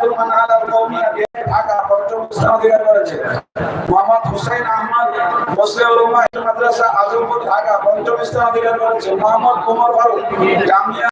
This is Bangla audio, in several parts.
জামিয়াতুল মানহাল আল কওমিয়া ঢাকা পঞ্চম স্থান অধিকার করেছে। মোহাম্মদ হুসাইন আহমদ মুসলিম উলামা মাদ্রাসা আজমপুর ঢাকা পঞ্চম স্থান অধিকার করেছে। মোহাম্মদ কুমার ফারুক, জামিয়া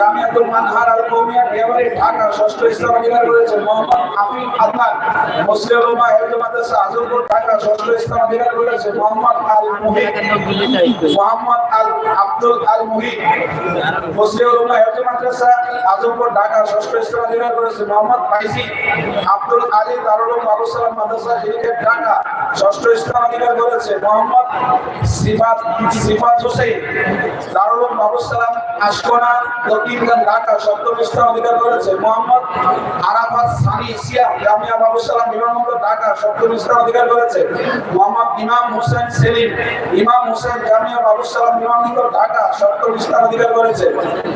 জামিয়াতুল মানহার আল কৌমিয়া দেওয়ারি ঢাকা ষষ্ঠ স্থান অধিকার করেছে মোহাম্মদ আফিফ আদনান। মুসলিম উলামা হেফজ মাদ্রাসা আজমপুর ঢাকা ষষ্ঠ স্থান অধিকার করেছে মোহাম্মদ আল মুহিত। মোহাম্মদ আল আব্দুল আল মুহিত। মুসলিম উলামা হেফজ মাদ্রাসা আজমপুর ঢাকা ষষ্ঠ স্থান অধিকার করেছে মোহাম্মদ ফাইজি আব্দুল আলী দারুল উলুম মাদ্রাসা হিলগেট ঢাকা ষষ্ঠ স্থান অধিকার করেছে মোহাম্মদ সিফাত সিফাত হোসেন। দারুল উলুম আবু সালাম অধিকার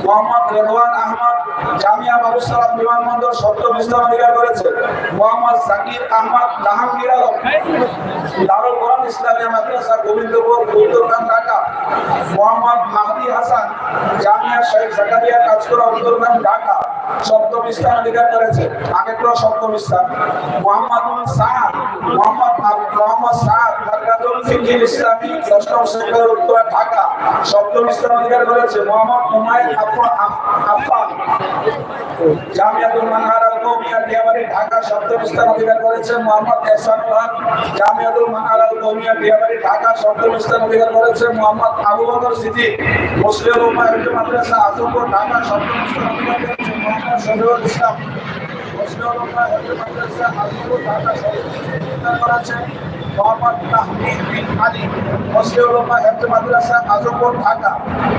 মোহাম্মদ জামিয়া দারুল ইসলামিয়া গোবিন্দপুর ঢাকা। মোহাম্মদ হাসান জামিয়া শেখ জাকারিয়া কাজকরা অন্তর্গান ঢাকা সপ্তম স্থান অধিকার করেছে। আগেরটা সপ্তম স্থান মোহাম্মদ সাদ, মোহাম্মদ মোহাম্মদ সাদ ইসলামী ষষ্ঠম সেক্টর উত্তর ঢাকা। সপ্তম স্থান অধিকার করেছে মোহাম্মদ হুমায়ুন আফফান। জামিয়াতুল মানহার আল কওমিয়া দিয়াবাড়ি ঢাকা। সপ্তম স্থান অধিকার করেছে মোহাম্মদ এহসানুল হক। জামিয়াতুল মানহার আল ঢাকা। সপ্তম স্থান অধিকার করেছে মোহাম্মদ আবু বকর সিদ্দিক, মুসলিম উম্মাহ হিফজ মাদ্রাসা আজমপুর ঢাকা। সপ্তম স্থান অধিকার করেছে মোহাম্মদ শফিউল ইসলাম, মুসলিম উম্মাহ মাদ্রাসা আজমপুর ঢাকা। সপ্তম স্থান অধিকার করেছে মোহাম্মদ তাহমিদ বিন আলী মুসলিম উম্মাহ হিফজ মাদ্রাসা, আজমপুর, ঢাকা।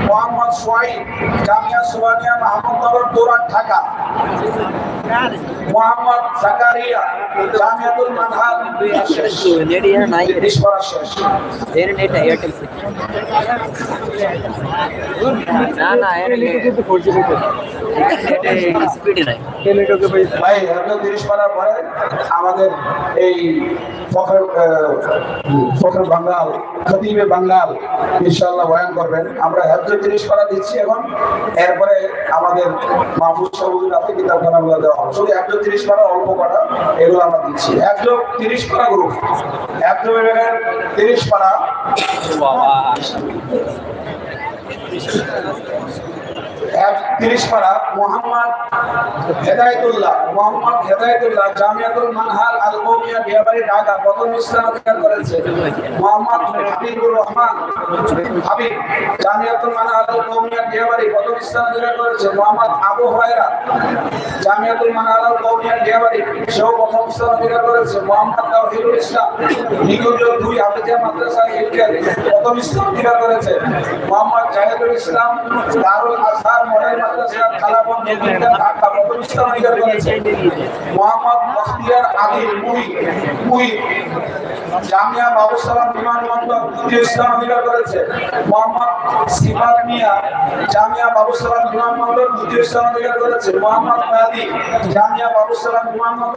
মোহাম্মদ সোয়াইব জামিয়া সুবানিয়া মাহমুদনগর পুরান ঢাকা। মোহাম্মদ জাকারিয়া জামিয়াতুল মানহাল শেষ নেট ইয়ার নাই শেষ। এর নেট এয়ারটেল না না এর নেট স্পিড নাই ভাই আপনি তিরিশ পারার পরে আমাদের এই ফখর ফখর বাঙ্গাল খতিবে বাঙ্গাল ইনশাআল্লাহ বয়ান করবেন। আমরা হ্যাপজো তিরিশ পারা দিচ্ছি এখন। এরপরে আমাদের মাহফুজ সবুজ রাতে কিতাব খানাগুলো দেওয়া শুধু হ্যাপজো তিরিশ পারা অল্প পারা এগুলো আমরা দিচ্ছি। হ্যাপজো তিরিশ পারা গ্রুপ হ্যাপজো বিভাগের তিরিশ পারা তিরিশ পারা মোহাম্মদ হেদায়তুল্লাহ। মোহাম্মদ হেদায়তুল্লাহ জামিয়াতুল মানহার আল কৌমিয়া বিয়াবাড়ি ঢাকা প্রথম স্থান অধিকার করেছে। মোহাম্মদ হাবিবুর রহমান, হাবিব, জামিয়াতুল মানহার আল কৌমিয়া বিয়াবাড়ি প্রথম স্থান করেছে। মোহাম্মদ আবু হুরায়রা, জামিয়াতুল মানহার আল কৌমিয়া বিয়াবাড়ি সেও প্রথম স্থান অধিকার করেছে। মোহাম্মদ তাওহিদুল ইসলাম নিকুঞ্জ দুই আবেদিয়া মাদ্রাসা হিলকের প্রথম স্থান অধিকার করেছে। মোহাম্মদ জাহিদুল ইসলাম, দারুল আজহার মডেল মাদ্রাসা, খালাবন নদীটা ঢাকা প্রথম স্থান অধিকার করেছে। মোহাম্মদ বখতিয়ার আদি মুহি মুহি জামিয়া বাবুসালাম বিমানবন্দর দ্বিতীয় স্থান অধিকার করেছে। মোহাম্মদ সিফাত মিয়া, জামিয়া বাবুসালাম বিমানবন্দর দ্বিতীয় স্থান অধিকার করেছে। মোহাম্মদ মেহাদি, জামিয়া বাবু মোহাম্মদ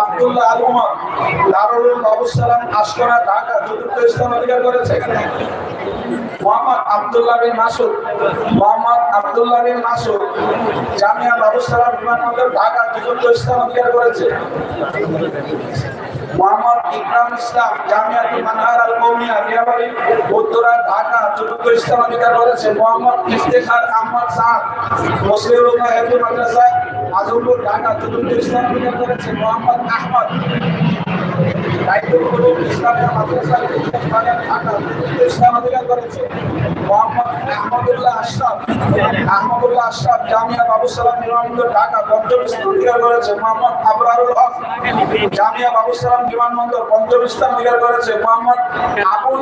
আব্দুল্লাহ আল দারুল ঢাকা চতুর্থ স্থান অধিকার করেছে? মোহাম্মদ আব্দুল্লাহ বিন মাসুদ। মোহাম্মদ আব্দুল্লাহ বিন মাসুদ জামিয়া বাবু সালাম বিমানবন্দর ঢাকা চতুর্থ স্থান অধিকার করেছে। মোহাম্মদ ইকরাম ইসলাম জামিয়াতুল মানহার আল কৌমিয়া বিয়াবাড়ি উত্তরা ঢাকা চতুর্থ অধিকার করেছে। মোহাম্মদ ইফতেখার আহমদ সাদ, মুসলিম উম্মাহ হেফজ মাদ্রাসা, আজমপুর ঢাকা চতুর্থ স্থান অধিকার করেছে। মোহাম্মদ আহমদ দায়িত্ব হলো ঢাকা ইসলাম অধিকার করেছে মোহাম্মদ আহমদুল্লাহ আশরাফ আহমদুল্লাহ আশরাফ জামিয়া বাবু সালাম বিমানবন্দর ঢাকা পঞ্চম অধিকার করেছে মোহাম্মদ আবরারুল হক জামিয়া বাবুসালাম বিমানবন্দর পঞ্চম স্থান অধিকার করেছে মোহাম্মদ আবুল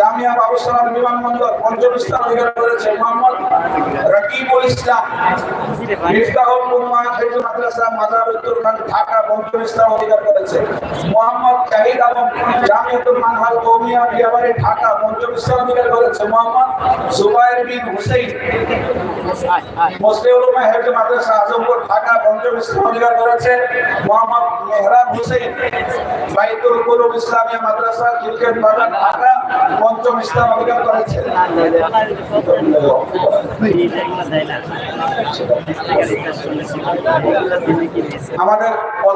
জামিয়া বাবুসালাম বিমানবন্দর পঞ্চম অধিকার করেছে মোহাম্মদ রকিবুল ইসলাম মিফতাহুল মাদ্রাসা মাজার উত্তরখান ঢাকা পঞ্চম স্থান অধিকার করেছে। মোহাম্মদ জাহিদ আলম জামিয়াতুল মানহাল কৌমিয়া বিয়াবাড়ি ঢাকা স্থান অধিকার করেছে মোহাম্মদ সুবাইর বিন হুসেইন মুসলিম উলমা হেফজ মাদ্রাসা আজমপুর, ঢাকা স্থান অধিকার করেছে। মোহাম্মদ মেহরাব হুসেইন, বাইতুল কুলুম ইসলামিয়া মাদ্রাসা, ক্রিকেট বাগান ঢাকা পঞ্চম স্থান অধিকার করেছে। আমাদের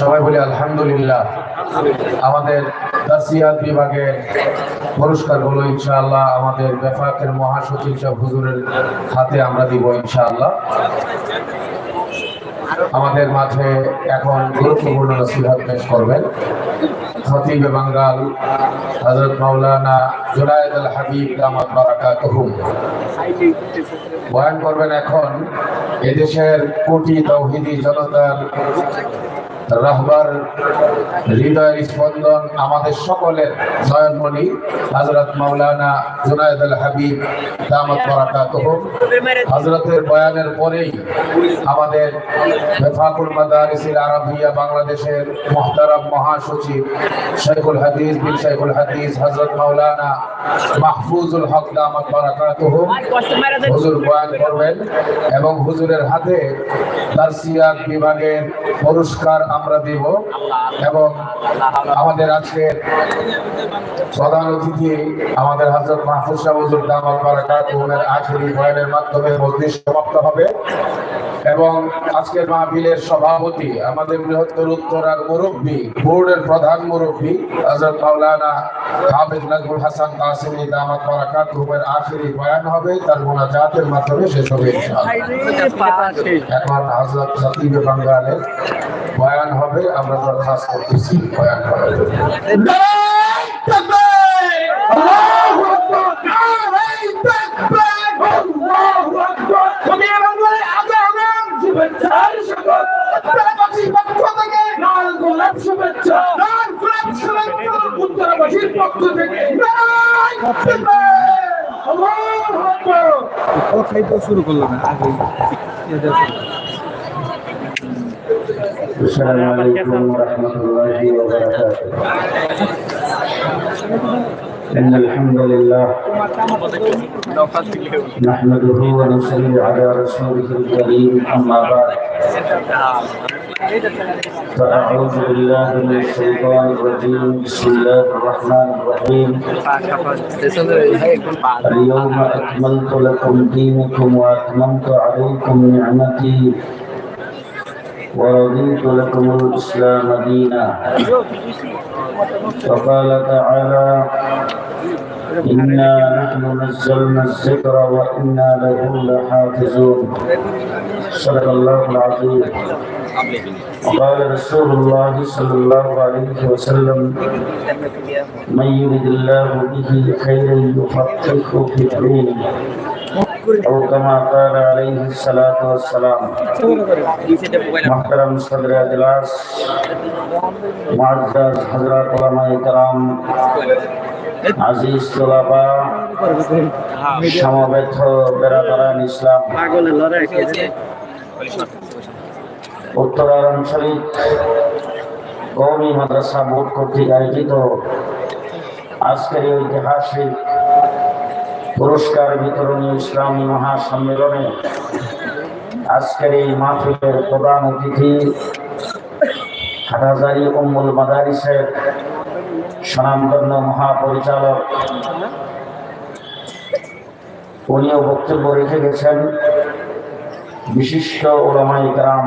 সবাই বলি আলহামদুলিল্লাহ। আমাদের দাসিয়াত বিভাগের পুরস্কার হলো ইনশাআল্লাহ আমাদের বেফাকের মহাসচিব সাহেব হুজুরের হাতে আমরা দিব ইনশাআল্লাহ। আমাদের মাঝে এখন গুরুত্বপূর্ণ নসিহত পেশ করবেন। খতিবে বাঙ্গাল হজরত মাওলানা জুনায়দ আল হাবিব দামাত বারাকাতুহু। বয়ান করবেন এখন, এদেশের কোটি তৌহিদি জনতার রাহবার, হৃদয়ের স্পন্দন আমাদের সকলের। নয়নমণি হজরত মাওলানা জুনায়দ আল হাবিব, দামত বরাকাতুহ। হজরতের বয়ানের পরেই আমাদের বেফাকুল মাদারিসিল আরবিয়া বাংলাদেশের মহতারাম মহাসচিব শেখুল হাদিস বিন শেখুল হাদিস হজরত মাওলানা মাহফুজুল হক দামত বরাকাতুহ। হুজুর বয়ান করবেন এবং হুজুরের হাতে দার্সিয়াত বিভাগের পুরস্কার আমরা দেব এবং আমাদের আজকের প্রধান অতিথি আমাদের হযরত মাহফুজ শাহ হুজুর দামাল বারাকাতুহুর আখেরি বয়ানের মাধ্যমে মজলিস সমাপ্ত হবে। এবং আজকের মাহফিলের সভাপতি আমাদের বৃহত্তর উত্তরার মুরব্বী বোর্ডের প্রধান মুরব্বী হযরত মাওলানা হাফেজ নাজমুল হাসান কাসিমি দামাত বারাকাতুহুর আখেরি বয়ান হবে। তার মোনাজাতের মাধ্যমে শেষ হবে ইনশাআল্লাহ। এখন হযরত খতিব বাঙ্গালের বয়ান হবে আমরা দরখাস্ত করতেছি বয়ান করার জন্য। শুরু করল না আগে। السلام عليكم ورحمة الله وبركاته. إن الحمد لله نحمده ونصلي على رسوله الكريم أما بعد. فأعوذ بالله من الشيطان الرجيم. بسم الله الرحمن الرحيم. اليوم أكملت لكم دينكم وأتممت عليكم نعمتي. ورضيت لكم الإسلام دينا. وقال تعالى إنا نحن نزلنا الذكر وإنا له لحافظون. صدق الله العظيم. وقال رسول الله صلى الله عليه وسلم من يرد الله به خيرا يفقهه في الدين. أو كما قال عليه الصلاة والسلام محترم صدر اجلاس معزز حضرات علماء کرام আজিজ তোলাবা সমবেত বেড়াতারান ইসলাম উত্তরার আঞ্চলিক কৌমি মাদ্রাসা বোর্ড কর্তৃক আয়োজিত আজকের এই ঐতিহাসিক পুরস্কার বিতরণী ইসলামী মহাসম্মেলনে আজকের এই মাহফিলের প্রধান অতিথি হাটাজারি উম্মুল মাদারিসের স্বনামধন্য মহাপরিচালক, উনিও বক্তব্য রেখে গেছেন। বিশিষ্ট ওলামাই গ্রাম